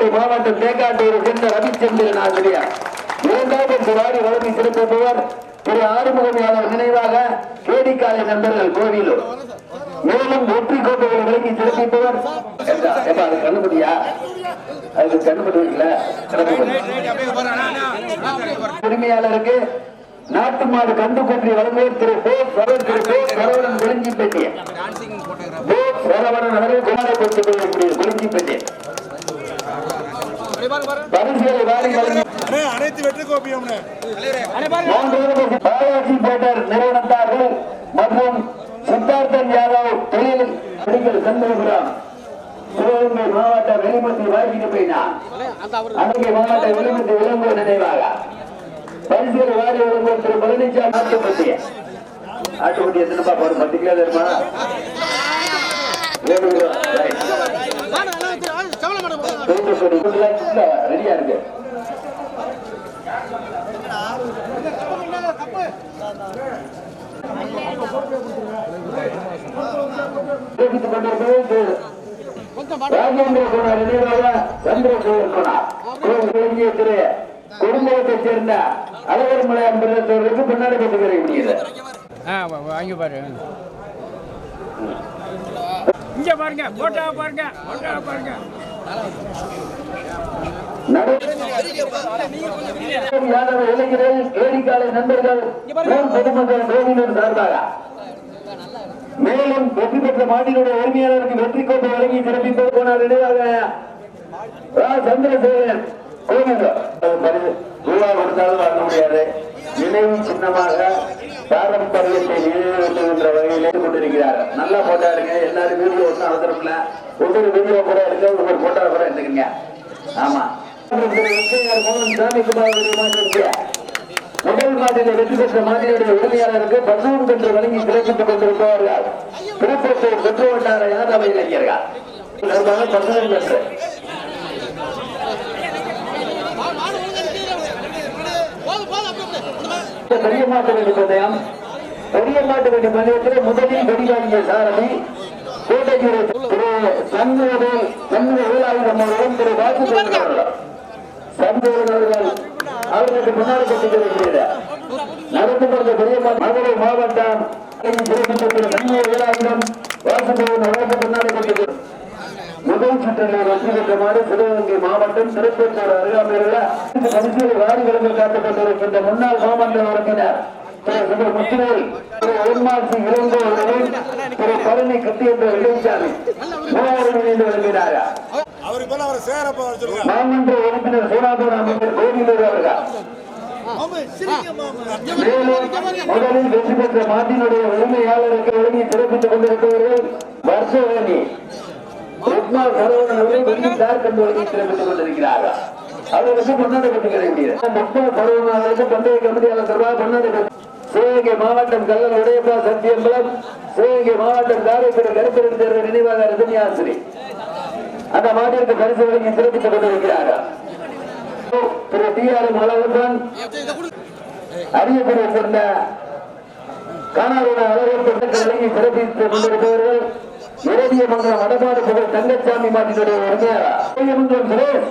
புதுக்கோட்டை மாவட்டம் தேக்காட்டூரை சென்ற ரவிச்சந்திரன் ஆசிரியர். இரண்டாவது வாரி வழங்கி சிறப்பிப்பவர் திரு ஆறுமுகமையாளர் நினைவாக கேடிக்காலை நண்பர்கள் கோவிலூர் மேலும் வெற்றி கோட்டைகளை விளங்கி சிறப்பிப்பவர் அது இல்ல உரிமையாளருக்கு நாட்டு மாடு கண்டுகுட்டி வழங்குவோர் திரு போ சரவணன் திரு போ சரவணன் குறிஞ்சிப்பேட்டிய போ சரவணன் அவர்கள் கொள்ளக்கூடிய அனைத்து வெற்றி நிறுவனத்தார்கள் மற்றும் சித்தார்த்தன் யாதவ் தொழில் மெடிக்கல் சிவகங்கை மாவட்ட வெளிமத்தி வாய்க்கிட்டு போயினா அன்னைக்கு மாவட்ட வெளிமத்தி விளம்பர நினைவாக. பரிசுகளை வாரி வழங்குவோர் திரு பழனிசாமி ஆட்டுப்பட்டி எத்தனைப்பா பத்து கிலோ தருமா? ஏழு ரெடியா இருக்கு. ராஜேந்திர குமார் நினைவாக திரு சேர்ந்த அழகர் மலை அன்பர்களுக்கு பின்னாடி பெற்றுக்கிற முடியுது ஆ வாங்கி பாரு. இங்க பாருங்க போட்டோ பாருங்க போட்டோ பாருங்க. யாதவ இளைஞர்கள் ஏரிக்காலை நண்பர்கள் பொதுமக்கள் கோவிலின் சார்பாக மேலும் வெற்றி பெற்ற மாட்டினுடைய உரிமையாளருக்கு வெற்றி கோப்பை வழங்கி சிறப்பித்து போனார் நினைவாக ரா. சந்திரசேகரன் கோவில் பரிசு ரூபா கொடுத்தாலும் வாங்க முடியாது நினைவு சின்னமாக பாரம்பரியத்தை நினைவுகின்ற வகையில் கொண்டிருக்கிறார்கள் நல்லா போட்டா எடுங்க. எல்லாரும் வீடியோ ஒன்றும் அவசரம் ஒவ்வொரு வீடியோ கூட எடுங்க. ஒவ்வொரு போட்டோ கூட எடுத்துக்கங்க. ஆமா. முதல் மாநில வெற்றி பெற்ற மாட்டினுடைய உரிமையாளருக்கு பசுவும் பெற்று வழங்கி சிறப்பித்துக் கொண்டிருப்பவர்கள் திருப்பத்தூர் பெற்று வட்டார யாதவ இளைஞர்கள். பசுவும் பெற்று பெரிய மாட்டு வண்டி பந்தயம் பெரிய மாட்டு வண்டி பந்தயத்தில் முதலில் வெடிவாங்கிய சாரதி கோட்டையூர் திரு சண்முகவேல் சண்முக வேலாயுதம் அவர்களும் திரு வாசுதேவன் அவர்களும் அவர்கள் அவர்களுக்கு முன்னாடி கட்டிக்கிறது நடந்து கொண்ட பெரிய மதுரை மாவட்டம் வேலாயுதம் வாசுதேவன் சுற்றில் வெற்றி பெற்றமாறு சிவகங்கை மாவட்டம் திருப்பத்தூர் அருகாமையில் முன்னாள் உறுப்பினர் திரு சுடர் முத்துவேல் திரு உன்மாசி இளங்கோ அவர்கள் திரு பழனி கட்டி என்ற இளைஞாமி மூவரும் இணைந்து வருகிறார்கள் அவருக்கு மேல அவரை சேரப்ப வர சொல்லுங்க. மாமன்ற உறுப்பினர் சோனாபுரம் அமைச்சர் கோவிலூர் அவர்கள். மேலும் முதலில் வெற்றி பெற்ற மாட்டினுடைய உரிமையாளருக்கு வழங்கி சிறப்பித்துக் கொண்டிருப்பவர்கள் வர்ஷவேணி. ருக்மா சரவணன் அவர்கள் வெற்றி சார் கண்டு வழங்கி சிறப்பித்துக் கொண்டிருக்கிறார்கள் அவர்களுக்கு பொன்னாடை பெற்று கிடைக்கிறது ருக்மா சரவணன் அவர்களுக்கு பந்தய கமிட்டியாளர் சார்பாக பொன்னாடை சிவகங்கை மாவட்டம் கல்லல் உடையப்பா சத்தியம்பலம் சிவகங்கை மாவட்டம் காரைக்குடி கருப்பெரும் தேர்வு நினைவாக ரஜினியாசிரி அந்த மாநிலத்தை பரிசு வழங்கி சிறப்பித்துக் கொண்டிருக்கிறார்கள். திரு டி ஆர் மலவந்தன் அரியக்குடியை சேர்ந்த காணாரோட அழகர் வழங்கி சிறப்பித்துக் கொண்டிருப்பவர்கள் இரவிய மங்கலம் வடபாடு புகழ் தங்கச்சாமி மாட்டினுடைய உரிமையாளர் இரவியமங்கலம் சுரேஷ்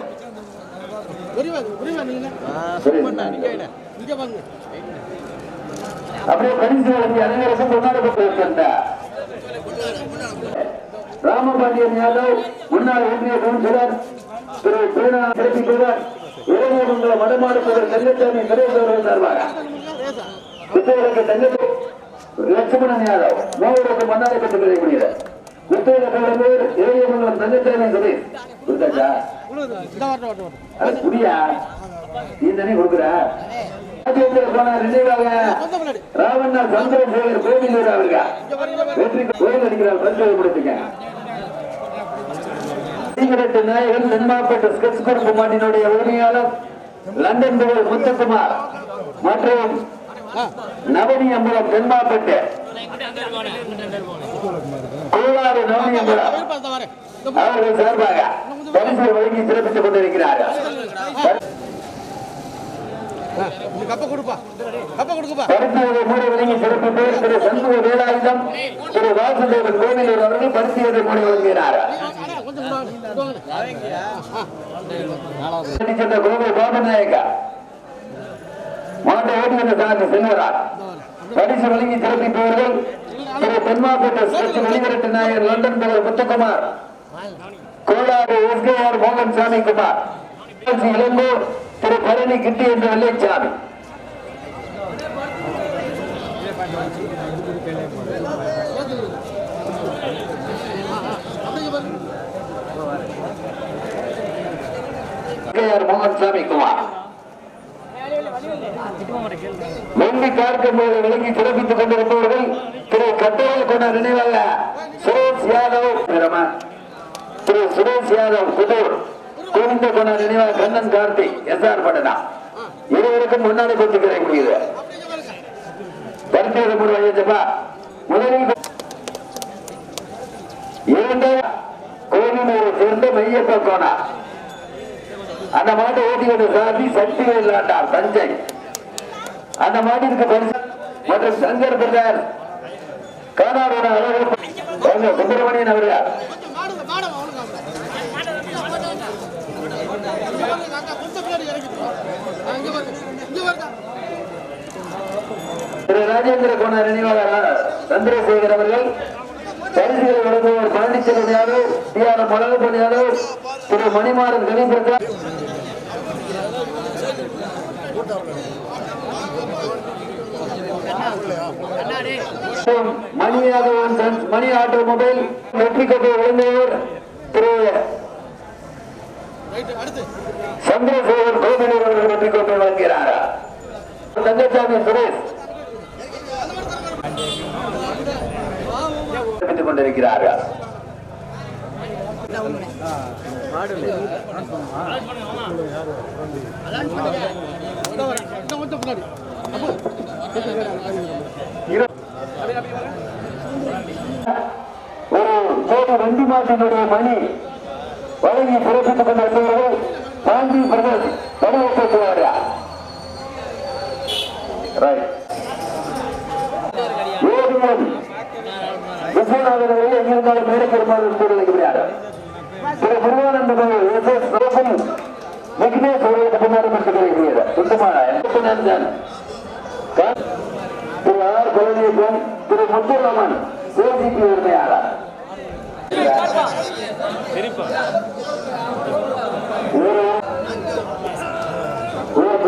அப்படியே பரிசு வழங்கி அனைவருக்கும் கொண்டாடப்பட்டிருக்கின்ற ராமபாண்டியன் யாதவ் முன்னாள் ஒன்றிய கவுன்சிலர் திரு பிரீனா வடமாடு புகழ் தங்கச்சாமி சுரேஷ் அவர்கள் லட்சுமணன் யாதவ் மூவருக்கு பெற்று பெற்றுக் கொள்ளக்கூடியது புத்தக கவர்னர் இரவியமங்கலம் கொடுத்தாச்சா அது குடியா நீ தானே கொடுக்குற ராவண்ணா சந்திரசேகர் கோவிலூர் அவர்கள் வெற்றி கோயில் அடிக்கிறார் பரிசோதனை கொடுத்துங்க நாயகன் தென்மாப்பட்டு ஸ்கெட்ச் குறும்பு மாட்டினுடைய உரிமையாளர் லண்டன் புகழ் மற்றும் நவனி அம்பலம் தென்மாப்பட்டு நவனி அம்பலம் அவர்கள் சார்பாக பரிசு வழங்கி சிறப்பித்துக் கொண்டிருக்கிறார்கள் கப்ப கொடுப்பா கப்ப கொடுப்பா பரிசுகளை மூட வழங்கி சிறப்பிப்பவர் திரு சண்முக வேலாயுதம் திரு வாசுதேவன் கோவிலூர் அவர்கள் பரிசுகளை மூட வழங்கினார் சென்ற கோவை பாபநாயக்கா மாட்டை ஓட்டி வந்த சார்ந்த செல்வராஜ் பரிசு வழங்கி சிறப்பிப்பவர்கள் திரு தென்மாப்பேட்டை வெளிவரட்டு நாயர் லண்டன் நகர் முத்துக்குமார். கோலாறு எஸ்கேஆர் மோகன் சாமி குமார் இளங்கோ திரு பழனி கிட்டி என்ற வெள்ளைச்சாமி. மோகன் சாமி குமார் வெள்ளி கார்க்கம்போது விளங்கி சிறப்பித்துக் கொண்டிருப்பவர்கள் திரு கட்டையில் கொண்ட நினைவாக சுரேஷ் யாதவ் திரு சுரேஷ் யாதவ் புதூர் கோவிந்த கொண்ட நினைவாக கண்ணன் கார்த்திக் எஸ் ஆர் பட்டனா இருவருக்கும் முன்னாடி கொண்டு கிடைக்கூடியது பரிசோத முருகையப்பா முதலில் இரண்டாவது கோவிலூரை சேர்ந்த மையப்ப கோணா அந்த மாட்டை ஓட்டிக்கிட்டு சாதி சக்திகள் இல்லாட்டார் தஞ்சை அந்த மாட்டிற்கு பரிசு மற்றும் சங்கர் பிரதர். கானாரோட அழகு சுப்பிரமணியன் அவர்கள்? திரு ராஜேந்திர கோனார் நினைவாளர் சந்திரசேகர் அவர்கள். பரிசுகளை வழங்குவோர் Palanichelvan Yadav T R Malar Yadav Thiru Manimaran Ganesan Mani Yadavan sons Mani automobile வெற்றி கோப்பை விழுந்தவர் திரு சந்திரசேகர் கோவிலூர் அவர்கள் வெற்றி கோப்பை வழங்குகிறார் தங்கச்சாமி சுரேஷ். கொண்டிருக்கிறார்கள். இன்னும் வரேன். ஒரு வண்டி மாட்டினுடைய மணி வழங்கி சிறப்பித்துக் கொண்டிருந்தவர்கள் காந்தி பிரதேஷ் வடிவமைப்புவார் விஸ்வநாதன் அவர்கள் எங்கிருந்தாலும் மேடைக்கருமாறு கூறுகிறார் திரு முருகானந்தம் எஸ் எஸ் ரோபன் விக்னேஷ் அவர்களுக்கு பின்னாடி பெற்றுக் சுத்தமான திரு ஆர் பழனியப்பன் திரு முத்துராமன் ஏசிபி உரிமையாளர். ஊர்